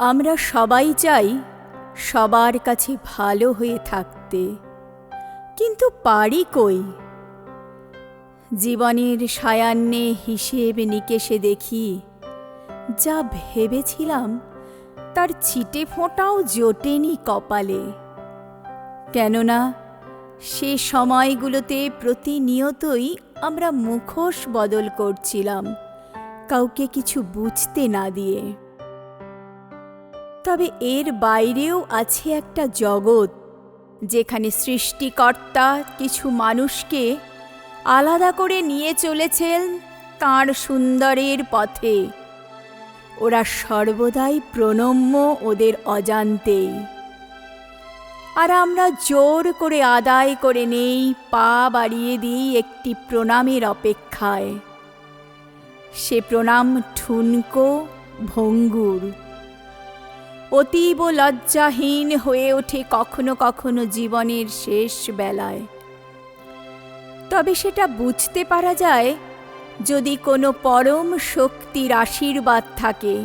আমরা সবাই চাই সবার কাছে ভালো হয়ে থাকতে। কিন্তু পারি কই? জীবনের সায়ান্নে হিসেব নিকেশে দেখি, যা ভেবেছিলাম তার ছিটে ফোঁটাও জোটেনি কপালে। কেননা সে সময়গুলোতে প্রতিনিয়তই আমরা মুখোশ বদল করছিলাম, কাউকে কিছু বুঝতে না দিয়ে। তবে এর বাইরেও আছে একটা জগৎ, যেখানে সৃষ্টিকর্তা কিছু মানুষকে আলাদা করে নিয়ে চলেছেন তাঁর সুন্দরের পথে। ওরা সর্বদাই প্রণম্য ওদের অজান্তেই। আর আমরা জোর করে আদায় করে নেই, পা বাড়িয়ে দিই একটি প্রণামের অপেক্ষায়। সে প্রণাম ঠুনকো ভঙ্গুর। অতীব লজ্জাহীন হয়ে ওঠে কখনো কখনো জীবনের শেষ বেলায়। তবে সেটা বুঝতে পারা যায় যদি কোনো পরম শক্তির আশীর্বাদ থাকে।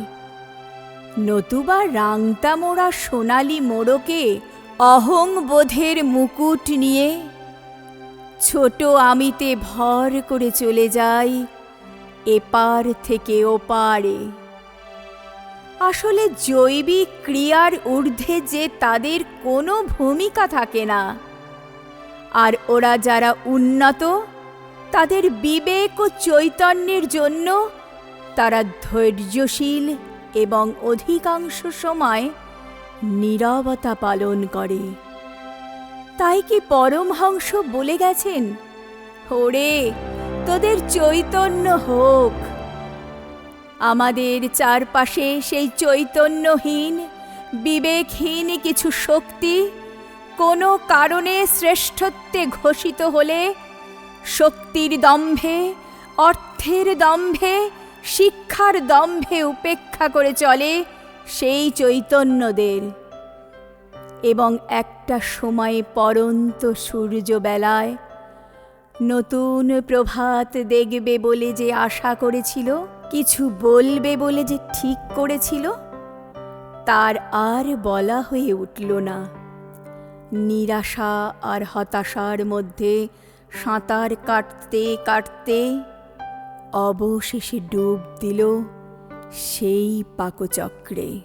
নতুবা রাংতা মোড়া সোনালি মোড়কে অহং বোধের মুকুট নিয়ে ছোট আমিতে ভর করে চলে যাই এপার থেকে ওপারে। আসলে জৈবিক ক্রিয়ার ঊর্ধ্বে যে তাদের কোনো ভূমিকা থাকে না। আর ওরা যারা উন্নত, তাদের বিবেক ও চৈতন্যের জন্য তারা ধৈর্যশীল এবং অধিকাংশ সময় নীরবতা পালন করে। তাই কি পরমহংস বলে গেছেন, ওরে, তোদের চৈতন্য হোক। আমাদের চারপাশে সেই চৈতন্যহীন, বিবেকহীন কিছু শক্তি কোনো কারণে শ্রেষ্ঠত্বে ঘোষিত হলে শক্তির দম্ভে, অর্থের দম্ভে, শিক্ষার দম্ভে উপেক্ষা করে চলে সেই চৈতন্যদের। এবং একটা সময়ে পরন্ত সূর্যবেলায় নতুন প্রভাত দেখবে বলে যে আশা করেছিল কিছু বলবে বলে যে ঠিক করেছিল, তার আর বলা হয়ে উঠল না। নিরাশা আর হতাশার মধ্যে সাঁতার কাটতে কাটতে অবশেষে ডুব দিল সেই পাকচক্রে।